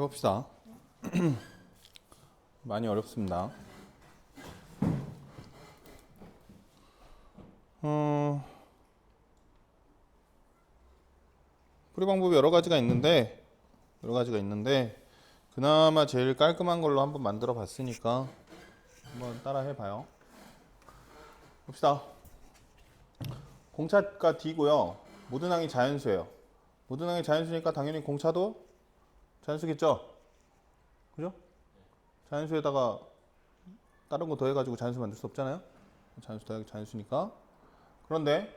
해봅시다. 많이 어렵습니다. 어, 풀이 방법이 여러 가지가 있는데 여러 가지가 있는데 그나마 제일 깔끔한 걸로 한번 만들어 봤으니까 한번 따라 해봐요. 봅시다. 공차가 D고요. 모든 항이 자연수예요. 모든 항이 자연수니까 당연히 공차도 자연수겠죠? 그죠? 자연수에다가 다른 거 더해가지고 자연수 만들 수 없잖아요? 자연수 더하기 자연수니까. 그런데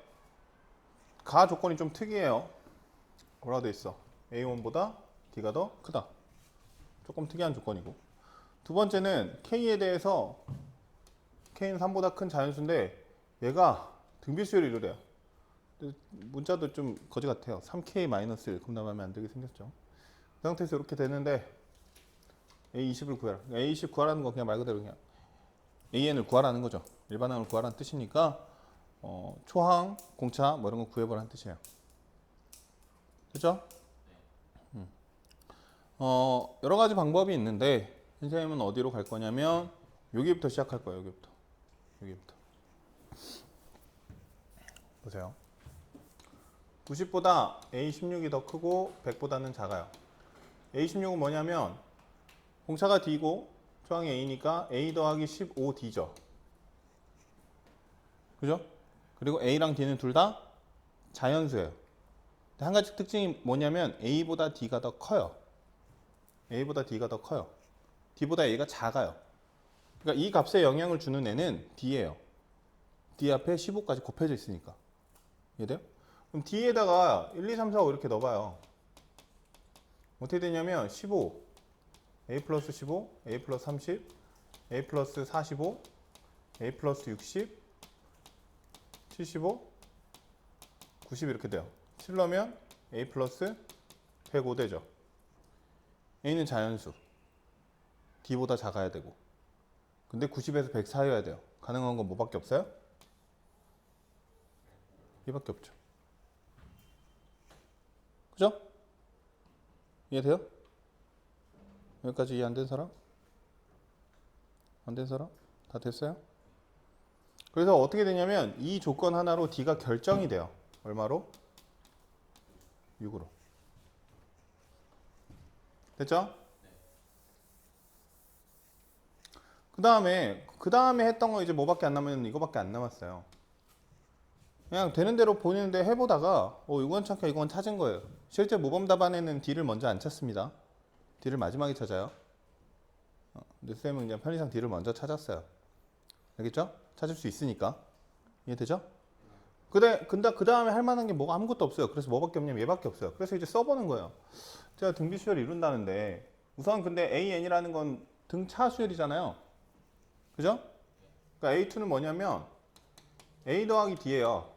가 조건이 좀 특이해요. 뭐라고 돼 있어? A1보다 D가 더 크다. 조금 특이한 조건이고. 두 번째는 K에 대해서 K는 3보다 큰 자연수인데 얘가 등비수열이 이래요. 문자도 좀 거지 같아요. 3K-1 그다음에 안 되게 생겼죠. 그 상태에서 이렇게 되는데 A20을 구해라. A20 구하라는 거 그냥 말 그대로 그냥 AN을 구하라는 거죠. 일반항을 구하라는 뜻이니까 어, 초항, 공차 뭐 이런 거 구해보라는 뜻이에요. 그죠? 음. 어, 여러 가지 방법이 있는데 선생님은 어디로 갈 거냐면 여기부터 시작할 거예요. 여기부터. 여기부터. 보세요. 90보다 A16이 더 크고 100보다는 작아요. A16은 뭐냐면 공차가 D고 초항이 A니까 A 더하기 15D죠. 그죠? 그리고 A랑 D는 둘 다 자연수예요. 한 가지 특징이 뭐냐면 A보다 D가 더 커요. A보다 D가 더 커요. D보다 A가 작아요. 그러니까 이 값에 영향을 주는 애는 D예요. D 앞에 15까지 곱해져 있으니까. 이해돼요? 그럼 D에다가 1, 2, 3, 4, 5 이렇게 넣어봐요. 어떻게 되냐면 15, A 플러스 15, A 플러스 30, A 플러스 45, A 플러스 60, 75, 90 이렇게 돼요. 7 넣으면 A 플러스 105 되죠. A는 자연수. D보다 작아야 되고. 근데 90에서 100 사이여야 돼요. 가능한 건 뭐밖에 없어요? 이밖에 없죠. 그죠? 이해돼요? 여기까지 이해 안 된 사람? 안 된 사람? 다 됐어요? 그래서 어떻게 되냐면 이 조건 하나로 D가 결정이 돼요. 얼마로? 6으로. 됐죠? 그 다음에 그 다음에 했던 거 이제 뭐밖에 안 남았는 이거밖에 안 남았어요. 그냥 되는 대로 보는데 해보다가 어 이건 찾까 이건 찾은 거예요. 실제 모범 답안에는 D를 먼저 안 찾습니다. D를 마지막에 찾아요. 어, 근데 쌤은 그냥 편의상 D를 먼저 찾았어요. 알겠죠? 찾을 수 있으니까 이해되죠? 근데 근데 그 다음에 할 만한 게 뭐가 아무것도 없어요. 그래서 뭐밖에 없냐면 얘밖에 없어요. 그래서 이제 써보는 거예요. 제가 등비 수열을 이룬다는데 우선 근데 AN이라는 건 등차 수열이잖아요. 그죠? 그러니까 A2는 뭐냐면 A 더하기 D예요.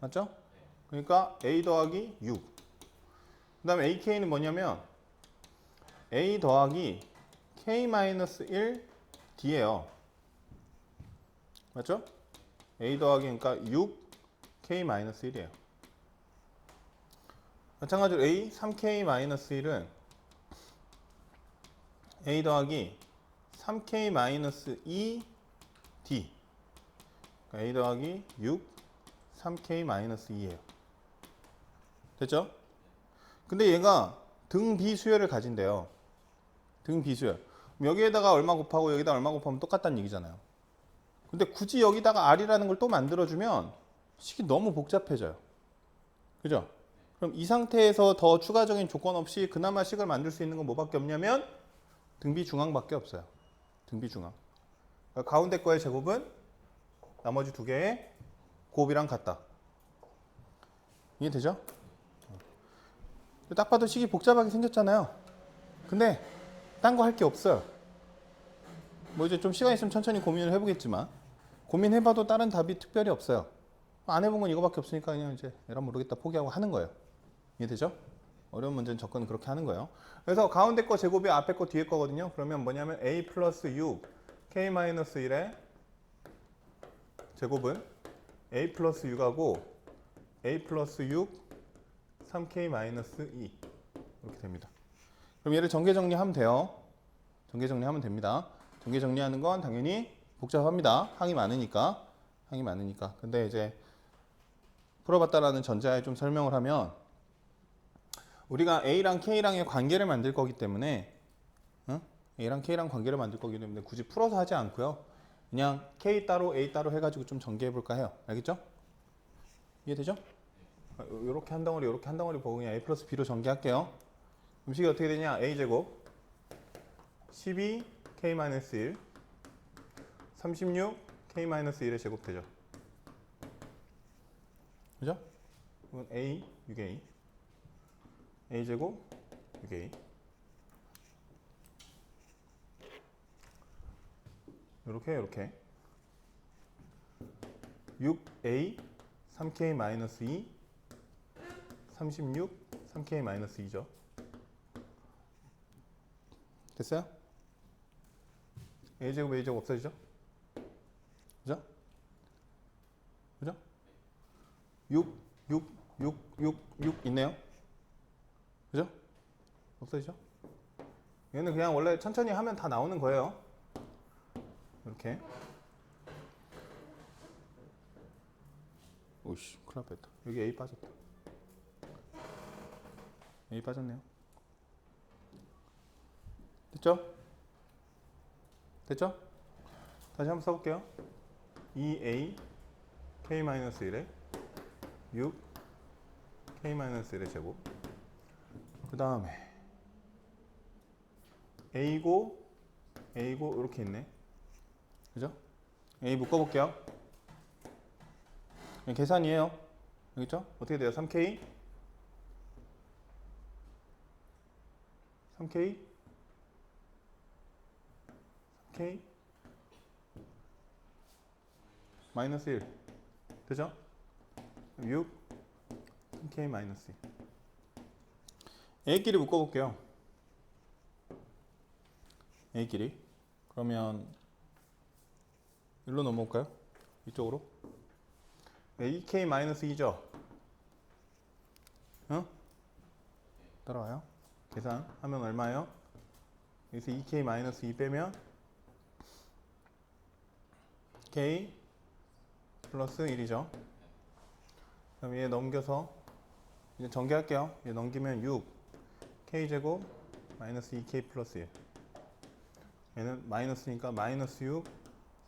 맞죠? 그러니까 A 더하기 6. 그 다음에 AK는 뭐냐면 A 더하기 K-1 D예요. 맞죠? A 더하기 그러니까 6 K-1이에요. 마찬가지로 A 3K-1은 A 더하기 3K-2 D 그러니까 A 더하기 6 3K-2예요. 됐죠? 근데 얘가 등 비수열을 가진대요. 등 비수열. 그럼 여기에다가 얼마 곱하고 여기다 얼마 곱하면 똑같다는 얘기잖아요. 근데 굳이 여기다가 R이라는 걸 또 만들어주면 식이 너무 복잡해져요. 그죠? 그럼 이 상태에서 더 추가적인 조건 없이 그나마 식을 만들 수 있는 건 뭐밖에 없냐면 등비 중앙밖에 없어요. 등비 중앙. 그러니까 가운데 거의 제곱은 나머지 두 개의 곱이랑 같다. 이해되죠? 딱 봐도 식이 복잡하게 생겼잖아요. 근데 딴 거 할 게 없어요. 뭐 이제 좀 시간 있으면 천천히 고민을 해보겠지만 고민해봐도 다른 답이 특별히 없어요. 안 해본 건 이거밖에 없으니까 그냥 이제 에라 모르겠다 포기하고 하는 거예요. 이해되죠? 어려운 문제는 접근 그렇게 하는 거예요. 그래서 가운데 거 제곱이 앞에 거 뒤에 거거든요. 그러면 뭐냐면 a 플러스 6 k 마이너스 1의 제곱은 a 플러스 6하고 a 플러스 6 3k 마이너스 2 이렇게 됩니다. 그럼 얘를 전개 정리하면 돼요. 전개 정리하면 됩니다. 전개 정리하는 건 당연히 복잡합니다. 항이 많으니까. 항이 많으니까. 근데 이제 풀어봤다라는 전제하에 좀 설명을 하면 우리가 A랑 K랑의 관계를 만들 거기 때문에 응? A랑 K랑 관계를 만들 거기 때문에 굳이 풀어서 하지 않고요. 그냥 K 따로 A 따로 해가지고 좀 전개해 볼까 해요. 알겠죠? 이해되죠? 이렇게 한 덩어리 이렇게 한 덩어리 보고 그냥 A 플러스 B로 전개할게요. 음식이 어떻게 되냐? A 제곱 12 K 마이너스 1 36 K 마이너스 1의 제곱 되죠. 그죠? 이건 A 6A A 제곱 6A 이렇게 이렇게 6A 3K 마이너스 2 36 3K 마이너스 2죠. 됐어요? A 제곱 A 제곱 없어지죠? 그죠? 그죠? 6 6 6 6 6 있네요. 그죠? 없어지죠? 얘는 그냥 원래 천천히 하면 다 나오는 거예요. 이렇게. 오씨, 큰일 날 뻔했다. 여기 A 빠졌다. A 빠졌네요. 됐죠? 됐죠? 다시 한번 써볼게요. 2A K-1에 6 K-1의 제곱 그 다음에 A고 A고 이렇게 있네 그죠? A 묶어볼게요 계산이에요 알겠죠? 어떻게 돼요? 3K 3K 3K 마이너스 1 되죠? 6 3K 마이너스 1 A끼리 묶어볼게요. A끼리. 그러면 일로 넘어올까요? 이쪽으로? AK 마이너스 2죠? 응? 따라와요 계산하면 얼마예요? 여기서 2K 마이너스 2 빼면 K 플러스 1이죠. 그럼 얘 넘겨서 이제 전개할게요. 얘 넘기면 6 K 제곱 마이너스 2K 플러스 1. 얘는 마이너스니까 마이너스 6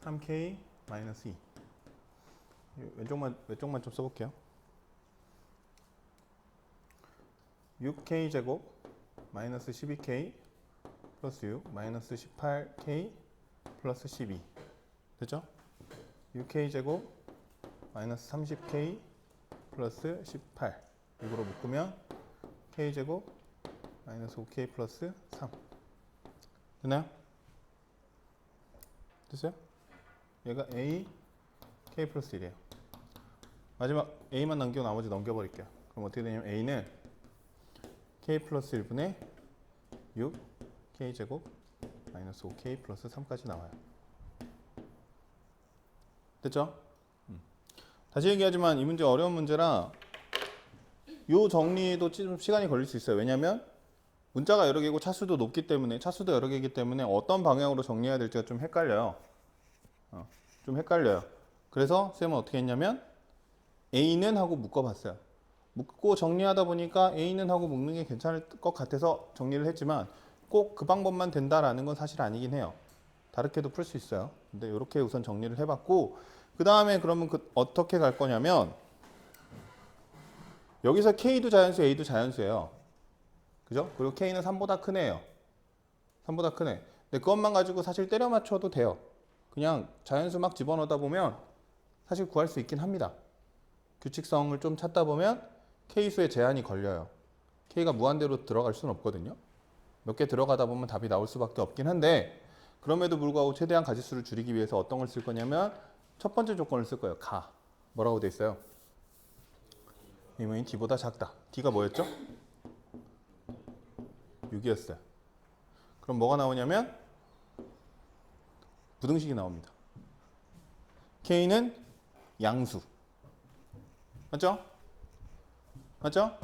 3K 마이너스 2. 왼쪽만 왼쪽만 좀 써볼게요. 6K 제곱 마이너스 12K 플러스 6 마이너스 18K 플러스 12 됐죠? 6K 제곱 마이너스 30K 플러스 18 이거로 묶으면 K 제곱 마이너스 5K 플러스 3 됐나요? 됐어요? 얘가 A K 플러스 1이에요 마지막 A만 남기고 나머지 넘겨버릴게요 그럼 어떻게 되냐면 A는 K 플러스 1분의 6 K 제곱 마이너스 5K 플러스 3까지 나와요 됐죠? 음. 다시 얘기하지만 이 문제 어려운 문제라 요 정리도 좀 시간이 걸릴 수 있어요. 왜냐하면 문자가 여러 개고 차수도 높기 때문에 차수도 여러 개이기 때문에 어떤 방향으로 정리해야 될지가 좀 헷갈려요. 어, 좀 헷갈려요. 그래서 쌤은 어떻게 했냐면 A는 하고 묶어봤어요. 묶고 정리하다 보니까 A는 하고 묶는 게 괜찮을 것 같아서 정리를 했지만 꼭 그 방법만 된다라는 건 사실 아니긴 해요. 다르게도 풀 수 있어요. 근데 이렇게 우선 정리를 해봤고 그 다음에 그러면 그 어떻게 갈 거냐면 여기서 K도 자연수, A도 자연수예요. 그죠? 그리고 K는 3보다 크네요. 3보다 크네. 근데 그것만 가지고 사실 때려 맞춰도 돼요. 그냥 자연수 막 집어넣다 보면 사실 구할 수 있긴 합니다. 규칙성을 좀 찾다 보면 K수에 제한이 걸려요. K가 무한대로 들어갈 수는 없거든요. 몇 개 들어가다 보면 답이 나올 수밖에 없긴 한데 그럼에도 불구하고 최대한 가지수를 줄이기 위해서 어떤 걸 쓸 거냐면 첫 번째 조건을 쓸 거예요. 가. 뭐라고 돼 있어요? 이모인 D보다 작다. D가 뭐였죠? 6이었어요. 그럼 뭐가 나오냐면 부등식이 나옵니다. K는 양수. 맞죠? 맞죠?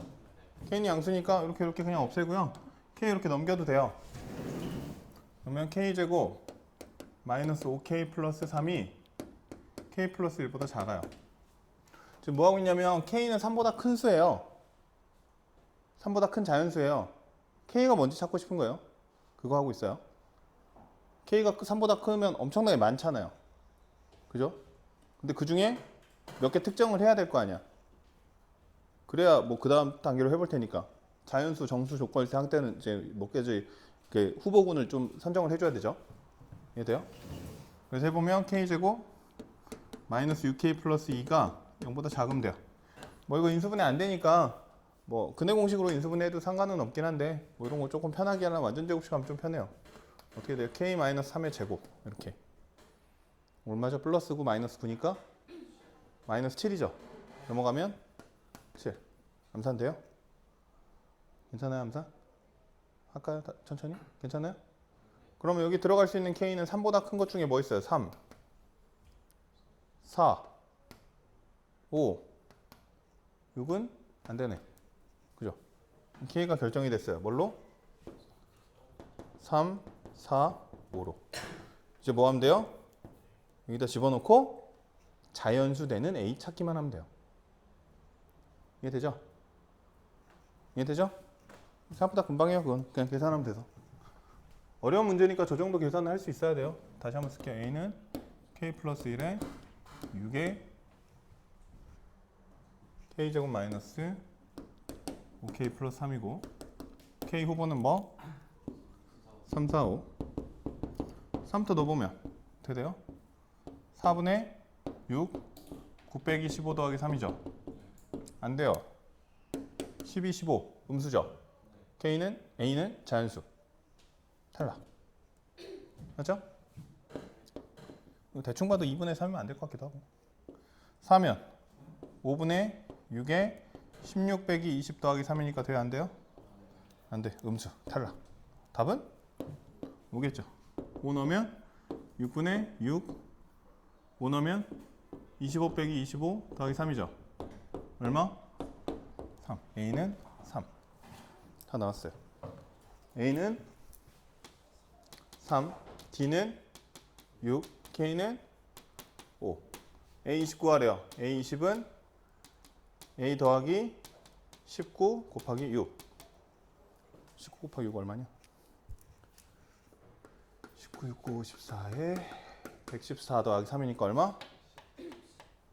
K는 양수니까 이렇게 이렇게 그냥 없애고요. K 이렇게 넘겨도 돼요. 그러면 K제곱 마이너스 5K 플러스 3이 K 플러스 1보다 작아요. 지금 뭐 하고 있냐면 K는 3보다 큰 수예요. 3보다 큰 자연수예요. K가 뭔지 찾고 싶은 거예요. 그거 하고 있어요. K가 3보다 크면 엄청나게 많잖아요. 그죠? 근데 그 중에 몇 개 특정을 해야 될 거 아니야. 그래야 뭐 그 다음 단계로 해볼 테니까. 자연수, 정수 조건일 때 한때는 이제 몇 개지 그 후보군을 좀 선정을 해줘야 되죠. 이해돼요? 그래서 해보면 K제곱 마이너스 6K 플러스 2가 0보다 작으면 돼요. 뭐 이거 인수분해 안 되니까 뭐 근해 공식으로 인수분해해도 상관은 없긴 한데 뭐 이런 거 조금 편하게 하려면 완전 제곱식 하면 좀 편해요. 어떻게 돼요? K 마이너스 3의 제곱 이렇게 얼마죠? 플러스 9 마이너스 9니까 마이너스 7이죠. 넘어가면 7. 암산 돼요? 괜찮아요, 암산? 할까요? 다- 천천히? 괜찮아요? 그러면 여기 들어갈 수 있는 K는 3보다 큰 것 중에 뭐 있어요? 3, 4, 5, 6은 안 되네. 그죠? K가 결정이 됐어요. 뭘로? 3, 4, 5로. 이제 뭐 하면 돼요? 여기다 집어넣고 자연수 되는 A 찾기만 하면 돼요. 이해되죠? 이해되죠? 생각보다 금방 해요, 그건. 그냥 계산하면 돼서. 어려운 문제니까 저 정도 계산을 할 수 있어야 돼요. 다시 한번 쓸게요. A는 K 플러스 1에 6에 K제곱 마이너스 5K 플러스 3이고 K 후보는 뭐? 3, 4, 5 3부터 넣어보면 어떻게 돼요? 4분의 6 9 빼기 15 더하기 3이죠. 안 돼요. 12, 15 음수죠. K는 A는 자연수. 탈락. 맞죠? 대충 봐도 2분의 3이면 안 될 것 같기도 하고. 4면 5분의 6에 16 빼기 20 더하기 3이니까 돼요? 안 돼요? 안 돼. 음수. 탈락. 답은 5겠죠. 5 넣으면 6분의 6 5 넣으면 25 빼기 25 더하기 3이죠. 얼마? 3. A는 3. 다 나왔어요. A는 3, D는 6, K는 5. A 29 하래요. A 20은 A 더하기 19 곱하기 6. 19 곱하기 6 얼마냐? 19, 69, 14에 114 더하기 3이니까 얼마?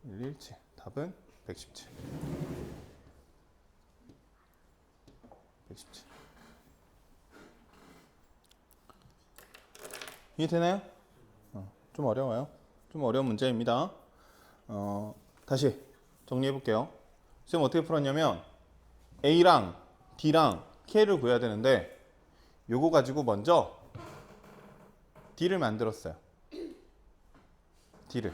117. 답은 117. 117. 이해 되나요? 어, 좀 어려워요. 좀 어려운 문제입니다. 어, 다시 정리해 볼게요. 지금 어떻게 풀었냐면 A랑 D랑 K를 구해야 되는데 요거 가지고 먼저 D를 만들었어요. D를.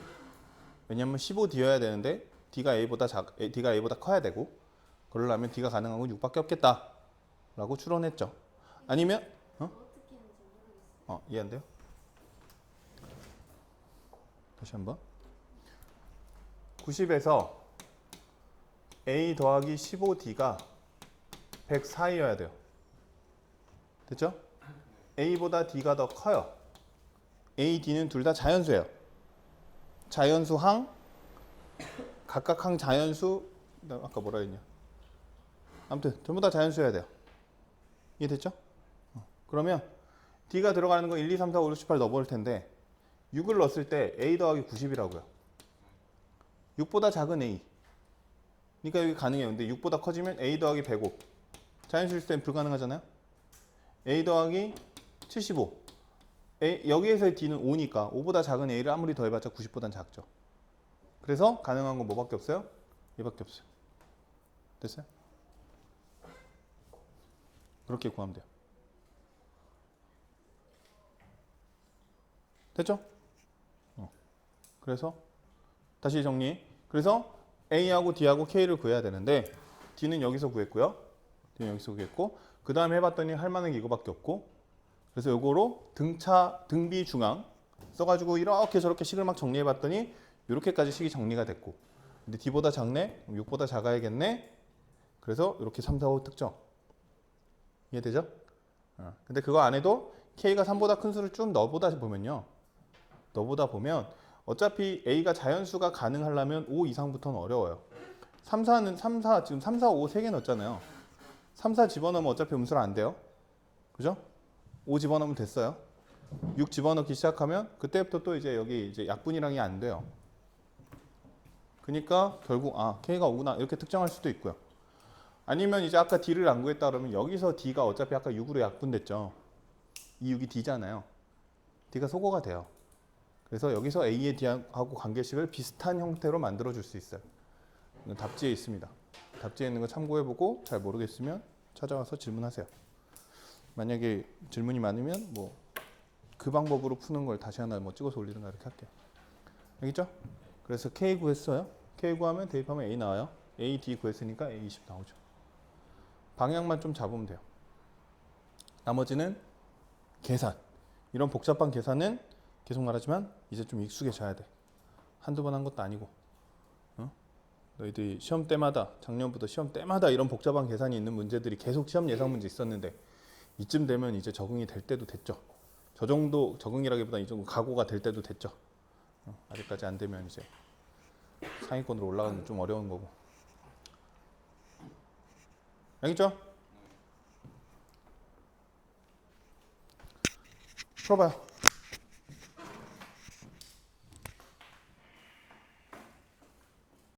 왜냐면 15D여야 되는데 D가 A보다 작, D가 A보다 커야 되고 그러려면 D가 가능한 건 6밖에 없겠다. 라고 추론했죠. 아니면 어? 어, 이해 안 돼요? 다시 한번. 90에서 A 더하기 15D가 104이어야 돼요. 됐죠? A보다 D가 더 커요. A, D는 둘 다 자연수예요. 자연수 항, 각각 항 자연수, 나 아까 뭐라 했냐? 아무튼 전부 다 자연수여야 돼요. 이해됐죠? 어. 그러면 D가 들어가는 거 1, 2, 3, 4, 5, 6, 7, 8 넣어볼 텐데 6을 넣었을 때 A 더하기 90이라고요. 6보다 작은 A. 그러니까 여기 가능해요. 근데 6보다 커지면 A 더하기 105. 자연수일 땐 불가능하잖아요. A 더하기 75. A, 여기에서의 D는 5니까 5보다 작은 A를 아무리 더해봤자 90보단 작죠. 그래서 가능한 건 뭐밖에 없어요? 얘밖에 없어요. 됐어요? 그렇게 구하면 돼요. 됐죠? 어. 그래서 다시 정리. 그래서 A하고 D하고 K를 구해야 되는데 D는 여기서 구했고요. D는 여기서 구했고 그 다음에 해봤더니 할 만한 게 이거밖에 없고 그래서 요거로 등차 등비 중앙 써가지고 이렇게 저렇게 식을 막 정리해봤더니 이렇게까지 식이 정리가 됐고 근데 D보다 작네? 6보다 작아야겠네? 그래서 이렇게 3, 4, 5 특정 이해되죠? 어, 근데 그거 안 해도 K가 3보다 큰 수를 쭉 넣어보다 보면요. 넣어보다 보면 어차피 A가 자연수가 가능하려면 5 이상부터는 어려워요. 3, 4는 3, 4 지금 3, 4, 5 3개 넣었잖아요. 3, 4 집어넣으면 어차피 음수는 안 돼요. 그죠? 5 집어넣으면 됐어요. 6 집어넣기 시작하면 그때부터 또 이제 여기 이제 약분이랑이 안 돼요. 그러니까 결국 아 K가 5구나 이렇게 특정할 수도 있고요. 아니면 이제 아까 D를 안 구했다 그러면 여기서 D가 어차피 아까 6으로 약분됐죠. 이 6이 D잖아요. D가 소거가 돼요. 그래서 여기서 A의 D하고 관계식을 비슷한 형태로 만들어 줄 수 있어요. 답지에 있습니다. 답지에 있는 거 참고해보고 잘 모르겠으면 찾아와서 질문하세요. 만약에 질문이 많으면 뭐 그 방법으로 푸는 걸 다시 하나 뭐 찍어서 올리든가 이렇게 할게요. 알겠죠? 그래서 K 구했어요. K 구하면 대입하면 A 나와요. A, D 구했으니까 A 20 나오죠. 방향만 좀 잡으면 돼요. 나머지는 계산. 이런 복잡한 계산은 계속 말하지만 이제 좀 익숙해져야 돼. 한두 번 한 것도 아니고. 어? 너희들이 시험 때마다 작년부터 시험 때마다 이런 복잡한 계산이 있는 문제들이 계속 시험 예상 문제 있었는데 이쯤 되면 이제 적응이 될 때도 됐죠. 저 정도 적응이라기보다 이 정도 각오가 될 때도 됐죠. 어, 아직까지 안 되면 이제 상위권으로 올라가는 건좀 어려운 거고. 알겠죠? 풀어봐요.